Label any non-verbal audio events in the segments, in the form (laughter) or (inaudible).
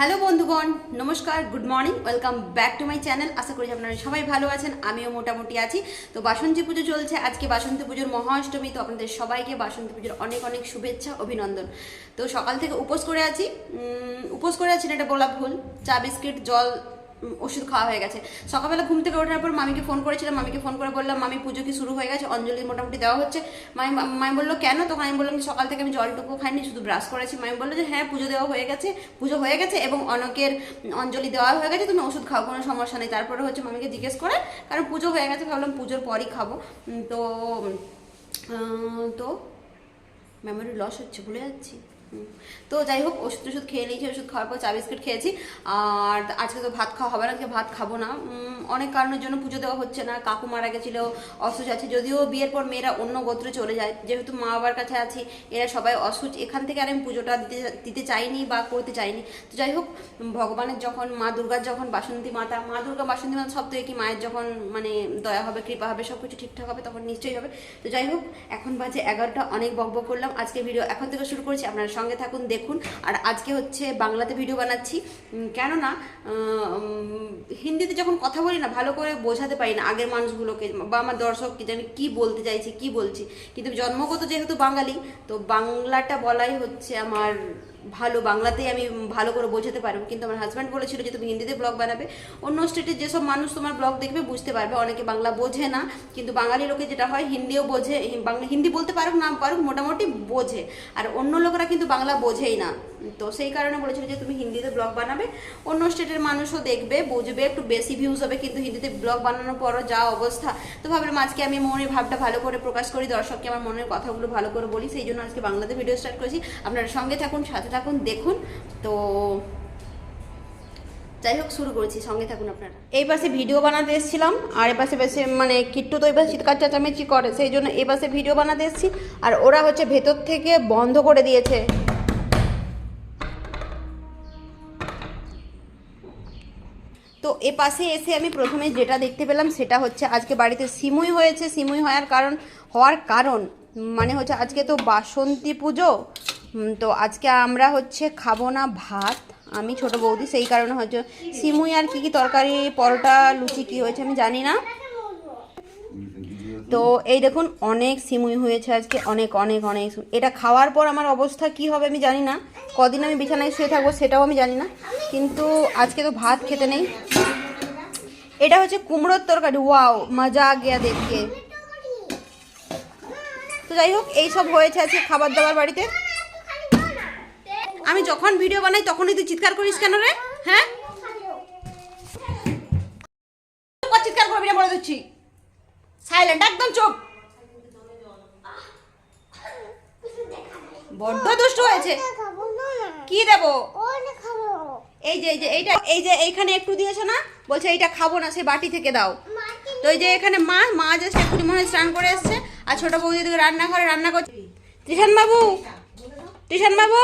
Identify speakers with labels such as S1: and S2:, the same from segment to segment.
S1: Hello বন্ধুগণ, নমস্কার, good morning, welcome back to my channel. আশা করি আপনারা সবাই ভালো আছেন, আমিও মোটামুটি আছি। তো বাসন্তী পুজো চলছে, আজকে বাসন্তী পুজোর মহাষ্টমী, তো আপনাদের সবাইকে বাসন্তী পুজোর অনেক অনেক শুভেচ্ছা, অভিনন্দন। তো সকাল থেকে উপোস করে আছি। উপোস করে আছি না, এটা বলা ভুল। চা, বিস্কিট, জল ওষুধ খাওয়া হয়ে গেছে। সকালবেলা ঘুম থেকে ওঠার পর মামিকে ফোন করেছিলাম, মামিকে ফোন করে বললাম, মামি, পুজো কি শুরু হয়ে গেছে? অঞ্জলি মোটামুটি দেওয়া হচ্ছে। মামি মামি বলল, কেন? তখন আমি বললাম সকাল থেকে আমি জলটুকু খাইনি, শুধু ব্রাশ করেছি। মামি বলল যে হ্যাঁ পুজো দেওয়া হয়ে গেছে, পুজো হয়ে গেছে এবং অনেকের অঞ্জলি দেওয়া হয়ে গেছে, তুমি ওষুধ খাও, কোনো সমস্যা নেই। তারপরে হচ্ছে মামিকে জিজ্ঞেস করে, কারণ পুজো হয়ে গেছে, ভাবলাম পুজোর পরই খাব। তো তো মেমোরি লস হচ্ছে, ভুলে যাচ্ছি। তো যাই হোক, ওষুধ টষুধ খেয়ে নিয়েছি, ওষুধ খাওয়ার পর চা বিস্কুট খেয়েছি। আর আজকে তো ভাত খাওয়া হবে না, আজকে ভাত খাব না। অনেক কারণের জন্য পুজো দেওয়া হচ্ছে না, কাকু মারা গেছিল অসুচ আছে, যদিও বিয়ের পর মেয়েরা অন্য গোত্রে চলে যায়। যেহেতু মা বাবার কাছে আছি, এরা সবাই অসুচ এখান থেকে আর আমি পুজোটা দিতে দিতে চাইনি বা করতে চাইনি। তো যাই হোক ভগবানের যখন, মা দুর্গার যখন বাসন্তী মাতা, মা দুর্গা বাসন্তী মাতা সব তো একই, মায়ের যখন মানে দয়া হবে, কৃপা হবে, সব কিছু ঠিকঠাক হবে, তখন নিশ্চয়ই হবে। তো যাই হোক, এখন বাজে এগারোটা, অনেক বক বক করলাম। আজকে ভিডিও এখন থেকে শুরু করছি, আপনারা সঙ্গে থাকুন, দেখুন। আর আজকে হচ্ছে বাংলাতে ভিডিও বানাচ্ছি। কেননা হিন্দিতে যখন কথা বলি না, ভালো করে বোঝাতে পারি না আগের মানুষগুলোকে, বা আমার দর্শককে যে আমি কী বলতে চাইছি, কি বলছি। কিন্তু জন্মগত যেহেতু বাঙালি, তো বাংলাটা বলাই হচ্ছে আমার ভালো বাংলাতেই আমি ভালো করে বোঝাতে পারব। কিন্তু আমার হাজব্যান্ড বলেছিল যে তুমি হিন্দিতে ব্লগ বানাবে। অন্য স্টেটের যেসব মানুষ তোমার ব্লগ দেখবে বুঝতে পারবে। অনেকে বাংলা বোঝে না। কিন্তু বাঙালি লোকে যেটা হয়, হিন্দিও বোঝে। বাংলা, হিন্দি বলতে পারুক না পারুক মোটামুটি বোঝে। আর অন্য লোকেরা কিন্তু বাংলা বোঝেই না। তো সেই কারণে বলেছিল যে তুমি হিন্দিতে ব্লগ বানাবে। অন্য স্টেটের মানুষও দেখবে, বুঝবে, একটু বেশি ভিউজ হবে, কিন্তু হিন্দিতে ব্লগ বানানোর পরও যা অবস্থা। তো ভাবলাম আজকে আমি মনের ভাবটা ভালো করে প্রকাশ করি, দর্শককে আমার মনের কথাগুলো ভালো করে বলি। সেই জন্য আজকে বাংলাতে ভিডিও স্টার্ট করেছি। আপনারা সঙ্গে থাকুন, সাথে থাকুন, দেখুন। তো যাই হোক, শুরু করেছি। সঙ্গে থাকুন আপনারা। এই পাশে ভিডিও বানাতে এসেছিলাম, আর এই পাশে মানে কিট্টু তো পাশে চিৎকার চেঁচামেচি করে, সেই জন্য এই পাশে ভিডিও বানাতে এসেছি। আর ওরা হচ্ছে ভেতর থেকে বন্ধ করে দিয়েছে। তো এ পাশে এসে আমি প্রথমে যেটা দেখতে পেলাম সেটা হচ্ছে আজকে বাড়িতে সিমুই হয়েছে। সিমুই হওয়ার কারণ হওয়ার কারণ মানে হচ্ছে আজকে তো বাসন্তী পুজো তো আজকে আমরা হচ্ছে খাব না ভাত। আমি ছোট বৌদি, সেই কারণে হচ্ছে সিমুই আর কি কি তরকারি, পরোটা, লুচি কি হয়েছে আমি জানি না। তো এই দেখুন, অনেক সিমুই হয়েছে আজকে, অনেক অনেক অনেক এটা খাওয়ার পর আমার অবস্থা কি হবে আমি জানি না। কদিন আমি বিছানায় শুয়ে থাকব সেটাও আমি জানি না। কিন্তু আজকে তো ভাত খেতে নেই। এটা হচ্ছে কুমড়োর তরকারি। ওয়াও মজা গিয়া দেখে তো যাই হোক এইসব হয়েছে আজকে খাবার দাবার বাড়িতে। আমি যখন ভিডিও বানাই তখনই তুই চিৎকার করিস কেন রে? হ্যাঁ? চিৎকার করবি না বলে দিচ্ছি সাইলেন্ট একদম চুপ। বড্ড দুষ্ট হয়েছে। কি দেবো? এই যে এই যে এইটা এই যে এইখানে একটু দিয়েছে না? বলছে এইটা খাব না সেই বাটি থেকে দাও। তো এই যে এখানে মা মা জাস্ট এক্ষুনি মনে হয় স্নান করে এসছে আর ছোট বৌদি দিকে রান্নাঘরে রান্না করছে। ত্রিশান বাবু ত্রিশান বাবু।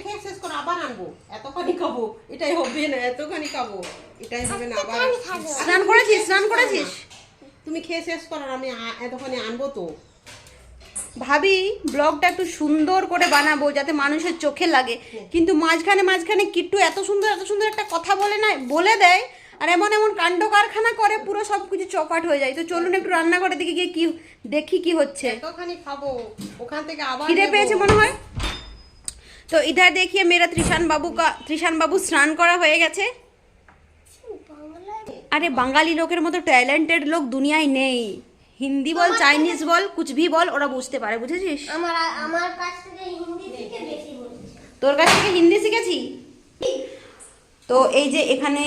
S2: খেয়ে শেষ করে আবার আনব। এতখানি খাব এটাই হবে না এতখানি খাব। এটাই হবে না আবার
S1: স্নান করেছিস স্নান করেছিস?
S2: তুমি খেয়ে শেষ করো আর আমি এতখানি আনব তো।
S1: ভাবি ব্লগটা একটু সুন্দর করে বানাবো যাতে মানুষের চোখে লাগে। কিন্তু মাঝখানে মাঝখানে কিট্টু এত সুন্দর এত সুন্দর একটা কথা বলে না বলে দেয় আর এমন এমন কাণ্ড কারখানা করে পুরো সব কিছু চপাট হয়ে যায়। তো চলুন একটু রান্না করে দিকে গিয়ে কি দেখি কি হচ্ছে।
S2: এতখানি খাব ওখান থেকে আবার
S1: খিদে পেয়েছে মনে হয়? তো ইধার দেখিয়ে মেয়েরা ত্রিশান বাবু কা ত্রিশান বাবু স্নান করা হয়ে গেছে। আরে বাঙালি লোকের মতো ট্যালেন্টেড লোক দুনিয়ায় নেই। হিন্দি বল চাইনিজ বল কুচভি বল ওরা বুঝতে পারে বুঝেছিস?
S3: আমার আমার কাছ থেকে হিন্দি থেকে বেশি বলছে
S1: তোর কাছ থেকে হিন্দি শিখেছি? তো এই যে এখানে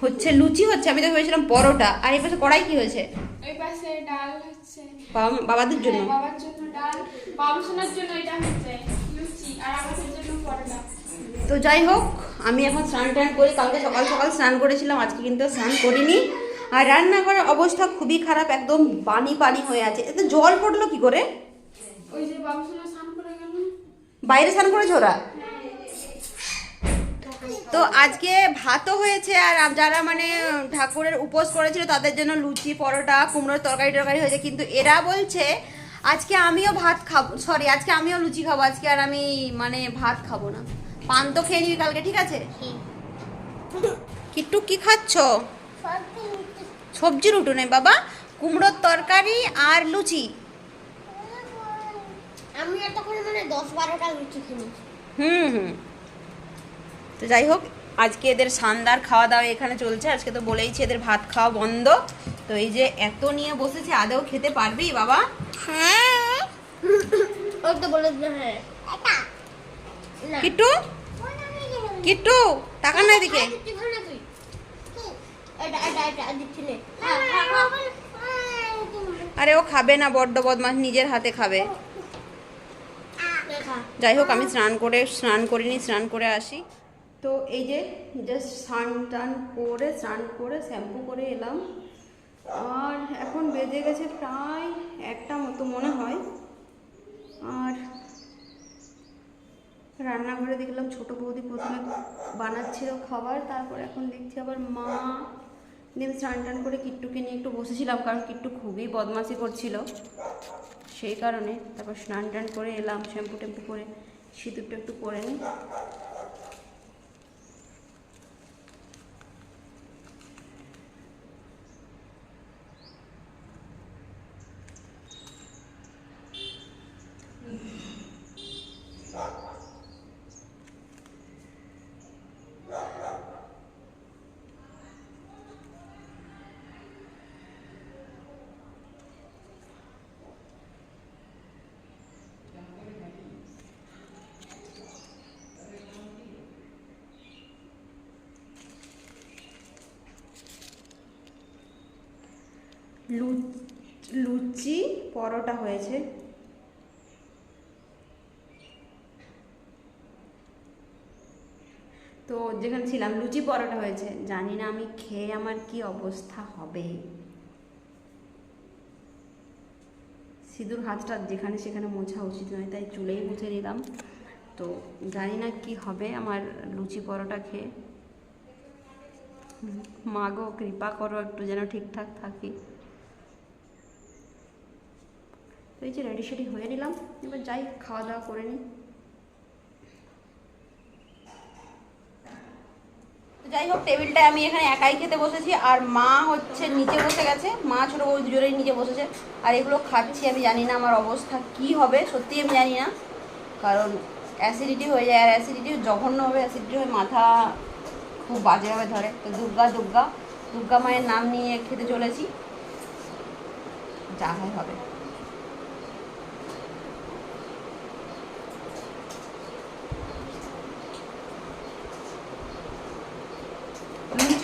S1: হচ্ছে লুচি হচ্ছে আমি তো ভেবেছিলাম পরোটা। আর এই পাশে কড়াই কি হয়েছে?
S4: ওই পাশে ডাল হচ্ছে।
S1: বাবা- বাবাদের জন্য।
S4: হ্যাঁ, বাবার জন্য ডাল বাবুসোনার জন্য এটা হচ্ছে লুচি আর আমাদের জন্য পরোটা।
S1: তো যাই হোক আমি এখন স্নান টান করি কালকে সকাল সকাল স্নান করেছিলাম আজকে কিন্তু স্নান করিনি। আর রান্নাঘরের অবস্থা খুবই খারাপ একদম পানি পানি হয়ে আছে। এতে জল পড়ল কি করে?
S4: ওই যে বাবুসোনা স্নান করে গেল।
S1: বাইরে স্নান করেছে ওরা? তো আজকে ভাতও হয়েছে আর যারা মানে ঠাকুরের উপোস করেছিল তাদের জন্য লুচি পরোটা কুমড়োর তরকারি টরকারি হয়েছে। কিন্তু এরা বলছে আজকে আমিও ভাত খাব সরি আজকে আমিও লুচি খাব আজকে আর আমি মানে ভাত খাব না। পান তো খেয়ে নিবি কালকে ঠিক আছে? কিট্টু কি খাচ্ছ? সবজির উঠোনে বাবা। কুমড়োর তরকারি আর লুচি।
S3: আমি এতক্ষণ মানে দশ বারোটা লুচি কিনেছি।
S1: হুম হুম। তো যাই হোক আজকে এদের শানদার খাওয়া দাওয়া এখানে চলছে। আজকে তো বলেইছি এদের ভাত খাওয়া বন্ধ। তো এই যে এত নিয়ে বসেছে আদেও খেতে পারবি বাবা?
S3: হ্যাঁ। ওই তো বলে হ্যাঁ।
S1: কিট্টু? কিট্টু টাকা না এদিকে
S3: দিচ্ছি খা না তুই এটা এটা এটা দিচ্ছি নে খা, খা, খা।
S1: আরে ও খাবে না বড্ড বদমাস নিজের হাতে খাবে। যাই হোক আমি স্নান করে স্নান করিনি স্নান করে আসি। তো এই যে জাস্ট স্নান টান করে স্নান করে শ্যাম্পু করে এলাম। আর এখন বেজে গেছে প্রায় একটা মতো মনে হয়। আর রান্নাঘরে দেখলাম ছোট বৌদি প্রথমে বানাচ্ছিল খাবার তারপর এখন দেখছি আবার মা দিয়ে আমি স্নান টান করে কিট্টুকে নিয়ে একটু বসেছিলাম, কারণ কিট্টু খুবই বদমাশি করছিল। সেই কারণে তারপর স্নান টান করে এলাম, শ্যাম্পু ট্যাম্পু করে, সিঁদুরটা একটু করে নিই। লুচি পরোটা হয়েছে। তো যেখানে ছিলাম, লুচি পরোটা হয়েছে। জানি না আমি খেয়ে আমার কি অবস্থা হবে। সিঁদুর হাতটা যেখানে সেখানে মোছা উচিত নয়, তাই চুলেই মুছে নিলাম। তো জানি না কি হবে আমার লুচি পরোটা খেয়ে। মাগো কৃপা করো একটু যেন ঠিকঠাক থাকি। তো এই যে রেডি সেডি হয়ে নিলাম। এবার যাই, খাওয়া দাওয়া করে নিই। যাই হোক টেবিলটায় আমি এখানে একাই খেতে বসেছি, আর মা হচ্ছে নিচে বসে গেছে। মা ছোটো বউ দুজনেই নিচে বসেছে। আর এগুলো খাচ্ছি, আমি জানি না আমার অবস্থা কি হবে সত্যি আমি জানি না। কারণ অ্যাসিডিটি হয়ে যায়, আর অ্যাসিডিটি জঘন্যভাবে অ্যাসিডিটি হয়ে মাথা খুব বাজেভাবে ধরে। তো দুর্গা দুর্গা দুর্গা মায়ের নাম নিয়ে খেতে চলেছি। যা হয় হবে।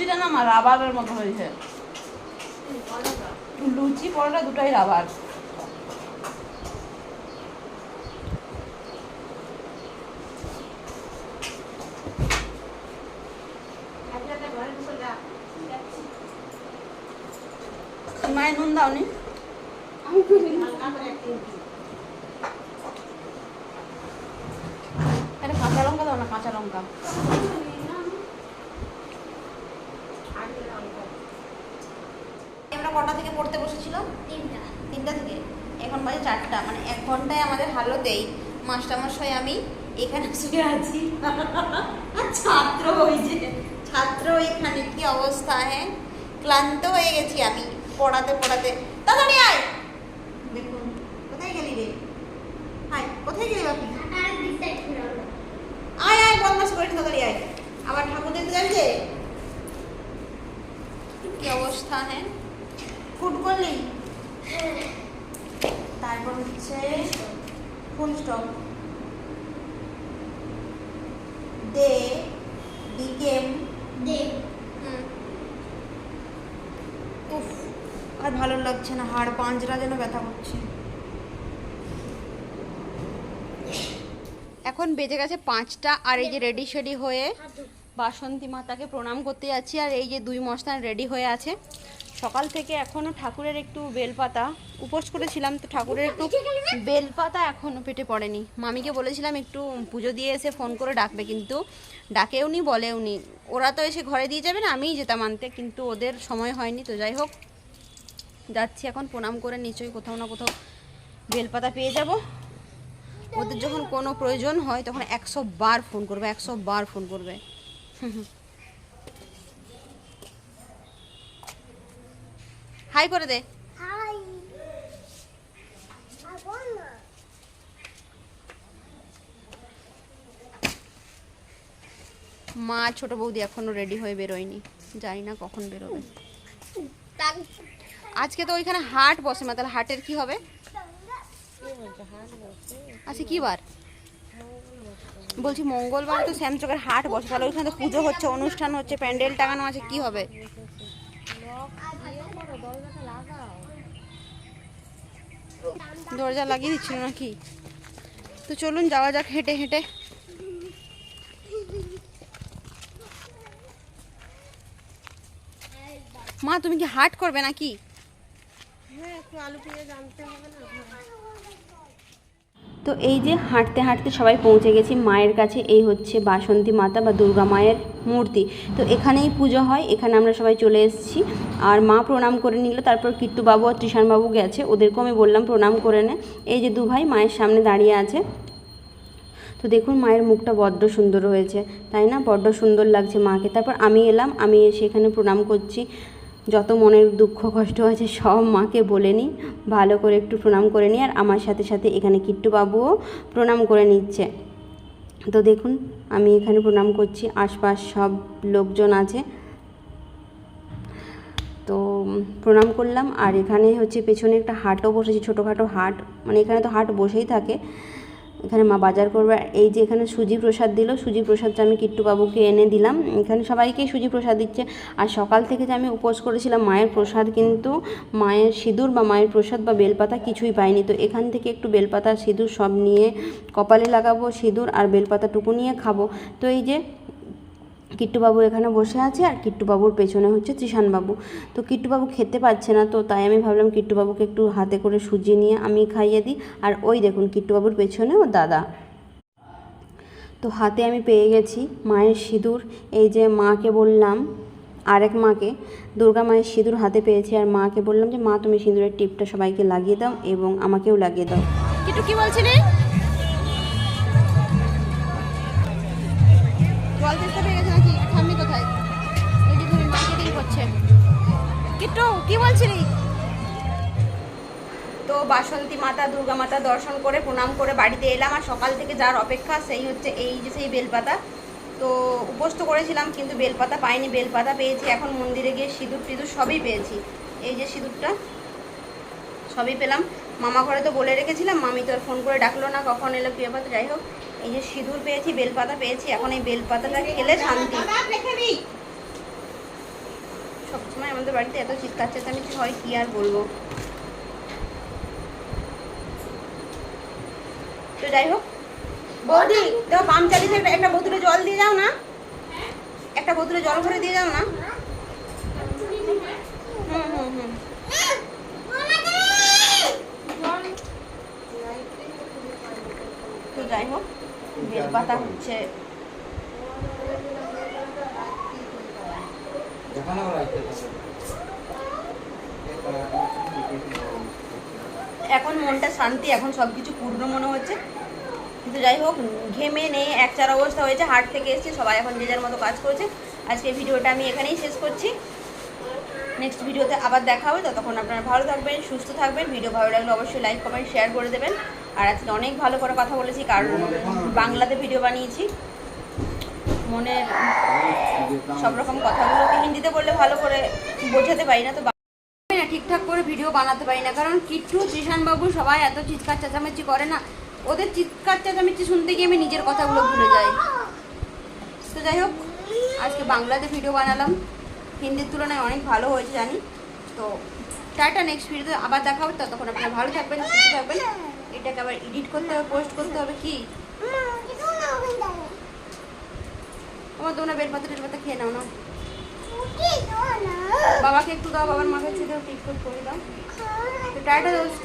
S1: লুচিটা আমার রাবারের মতো হয়েছে লুচি, পরোটা দুটাই রাবার। মায়ের নুন দাওনি
S2: একটা
S1: কাঁচা লঙ্কা দাও না, কাঁচা লঙ্কা
S2: আগে হালকা।
S1: আমরা কটা থেকে পড়তে বসেছিলাম
S3: তিনটা
S1: তিনটা থেকে এখন বাজে চারটা মানে এক ঘন্টায় আমাদের হালতেই মাস্টারমশাই আমি এখানে শুয়ে আছি। ছাত্র ওই যে ছাত্র এখানে কি অবস্থা হ্যাঁ? ক্লান্ত হয়ে গেছি আমি পড়াতে পড়াতে। তাড়াতাড়ি আয়! দেখুন কোথায় গেলি রে? হাই কোথায় গেলি বাপি। আয় আয় বদমাস করে তাড়াতাড়ি আয়। আবার ঠাকুর দেখতে যাবি যে? কি অবস্থা হ্যাঁ? ফুট করলি? তারপর হচ্ছে ফুল স্টপ দে বিকেম
S3: দেব
S1: উফ আর ভালো লাগছে না হাড় পাঁচরা যেন ব্যথা করছে। এখন বেজে গেছে পাঁচটা আর এই যে রেডি শেডি হয়ে বাসন্তী মাতাকে প্রণাম করতে যাচ্ছি আর এই যে দুই মস্তান রেডি হয়ে আছে। সকাল থেকে এখনও ঠাকুরের একটু বেলপাতা, উপোস করেছিলাম তো ঠাকুরের একটু বেলপাতা এখনও পেটে পড়েনি। মামিকে বলেছিলাম একটু পুজো দিয়ে এসে ফোন করে ডাকবে, কিন্তু ডাকেওনি বলেওনি ওরা তো এসে ঘরে দিয়ে যাবে না, আমিই যেতাম আনতে, কিন্তু ওদের সময় হয়নি, তো যাই হোক। যাচ্ছি এখন, প্রণাম করে নিশ্চয়ই কোথাও না কোথাও বেলপাতা পেয়ে যাব। ওদের যখন কোনো প্রয়োজন হয়, তখন একশো বার ফোন করবে, একশো বার ফোন করবে। (laughs) হাই করে দে।
S3: না
S1: মা ছোট বৌদি এখনও রেডি হয়ে বেরোয়নি। জানি না কখন বেরোবে। আজকে তো ওইখানে হাট বসে মা তাহলে হাটের কি হবে? আচ্ছা কি বার? বলছি মঙ্গলবার তো শ্যামচকের হাট বসে তাহলে ওইখানে তো পুজো হচ্ছে অনুষ্ঠান হচ্ছে প্যান্ডেল টাঙানো আছে কি হবে? দরজা লাগিয়ে দিচ্ছিল নাকি? তো চলুন, যাওয়া যাক হেঁটে হেঁটে। মা, তুমি কি হাট করবে নাকি?
S2: হ্যাঁ আলু পেঁয়াজ আনতে হবে না?
S1: তো এই যে হাঁটতে হাঁটতে সবাই পৌঁছে গেছি, মায়ের কাছে এই হচ্ছে বাসন্তী মাতা বা দুর্গা মায়ের মূর্তি। তো এখানেই পুজো হয়, এখানে আমরা সবাই চলে এসেছি। আর মা প্রণাম করে নিল, তারপর কিট্টুবাবু আর ত্রিশানবাবু গেছে। ওদেরকেও আমি বললাম প্রণাম করে নে। এই যে দু ভাই মায়ের সামনে দাঁড়িয়ে আছে। তো দেখুন মায়ের মুখটা বড্ড সুন্দর হয়েছে, তাই না? বড্ড সুন্দর লাগছে মাকে। তারপর আমি এলাম, আমি এসে এখানে প্রণাম করছি। যত মনের দুঃখ, কষ্ট আছে সব মাকে বলে নিই। ভালো করে একটু প্রণাম করে নিই আর আমার সাথে সাথে এখানে কিট্টুবাবুও প্রণাম করে নিচ্ছে। তো দেখুন, আমি এখানে প্রণাম করছি, আশপাশ সব লোকজন আছে। তো প্রণাম করলাম আর এখানে হচ্ছে পেছনে একটা হাটও বসেছে, ছোটোখাটো হাট। মানে এখানে তো হাট বসেই থাকে। এখানে মা বাজার করবে। এই যে এখানে সুজি প্রসাদ দিল, সুজি প্রসাদটা আমি কিট্টু বাবুকে এনে দিলাম। এখানে সবাইকে সুজি প্রসাদ দিচ্ছে। আর সকাল থেকে যে আমি উপোস করেছিলাম, মায়ের প্রসাদ কিন্তু মায়ের সিঁদুর বা মায়ের প্রসাদ বা বেলপাতা কিছুই পাইনি। তো এখান থেকে একটু বেলপাতা, সিঁদুর সব নিয়ে কপালে লাগাবো, সিঁদুর আর বেলপাতাটুকু নিয়ে খাব। তো এই যে কিট্টুবাবু এখানে বসে আছে আর কিট্টুবাবুর পেছনে হচ্ছে ত্রিশানবাবু তো কিট্টুবাবু খেতে পাচ্ছে না, তো তাই আমি ভাবলাম কিট্টুবাবুকে একটু হাতে করে সুজি নিয়ে আমি খাইয়ে দিই। আর ওই দেখুন কিট্টুবাবুর পেছনে ও দাদা। তো হাতে আমি পেয়ে গেছি মায়ের সিঁদুর। এই যে মাকে বললাম, আরেক মাকে, দুর্গা মায়ের সিঁদুর হাতে পেয়েছি আর মাকে বললাম যে, মা, তুমি সিঁদুরের টিপটা সবাইকে লাগিয়ে দাও এবং আমাকেও লাগিয়ে দাও। কিট্টু, কি বলছিলি? কিট্টু কি বলছিলি? তো বাসন্তী মাতা, দুর্গা মাতা দর্শন করে, প্রণাম করে বাড়িতে এলাম আর সকাল থেকে যার অপেক্ষা সেই হচ্ছে এই যে সেই বেলপাতা। তো উপোস করেছিলাম কিন্তু বেলপাতা পাইনি, বেলপাতা পেয়েছি। এখন মন্দিরে গিয়ে সিঁদুর টিঁদুর সবই পেয়েছি। এই যে সিঁদুরটা, সবই পেলাম। মামা ঘরে তো বলে রেখেছিলাম, মামি তো আর ফোন করে ডাকলো না, কখন এলো কি ব্যাপার তো যাই হোক। এই যে সিঁদুর পেয়েছি, বেলপাতা পেয়েছি। এখন এই বেলপাতাটা খেলে শান্তি। সবসময় আমাদের বাড়িতে এত চিৎকার চেঁচামেচি হয়, কি আর বলব? তো যাই হোক, বৌদি, দেখো পাম্প চালিয়ে একটা বোতলে জল দিয়ে যাও না। একটা বোতলে জল ভরে দিয়ে যাও না। তো যাই হোক, বেলপাতা হচ্ছে এখন মনটা শান্তি, এখন সব কিছু পূর্ণ মনে হচ্ছে। কিন্তু যাই হোক, ঘেমে নেই এক চার অবস্থা হয়েছে, হাট থেকে এসেছি, সবাই এখন যে যার মতো কাজ করছে। আজকে ভিডিওটা আমি এখানেই শেষ করছি। নেক্সট ভিডিওতে আবার দেখা হবে, ততক্ষণ আপনারা ভালো থাকবেন, সুস্থ থাকবেন। ভিডিও ভালো লাগলে অবশ্যই লাইক কমেন্ট শেয়ার করে দেবেন। আর আজকে অনেক ভালো করে কথা বলেছি, কারণ বাংলাতে ভিডিও বানিয়েছি। মনের সব রকম কথাগুলোকে হিন্দিতে বললে ভালো করে বোঝাতে পারি না তো না ঠিকঠাক করে ভিডিও বানাতে পারি না কারণ কিট্টু বাবু সবাই এত চিৎকার চেঁচামেচি করে না। ওদের চিৎকার চেঁচামেচি শুনতে গিয়ে আমি নিজের কথাগুলো ভুলে যাই। তো যাই হোক আজকে বাংলাতে ভিডিও বানালাম। হিন্দির তুলনায় অনেক ভালো হয়েছে জানি। তো টাটা নেক্সট ভিডিওতে আবার দেখা হবে। ততক্ষণ আপনারা ভালো থাকবেন সুস্থ থাকবেন। এটাকে আবার এডিট করতে হবে পোস্ট করতে হবে কি? আমার পাতা টেল পাতা খেয়ে নাও না। বাবাকে একটু দাও বাবার মাথায় ছেড়ে ঠিক করে দাও। তো টাটা দোস্ত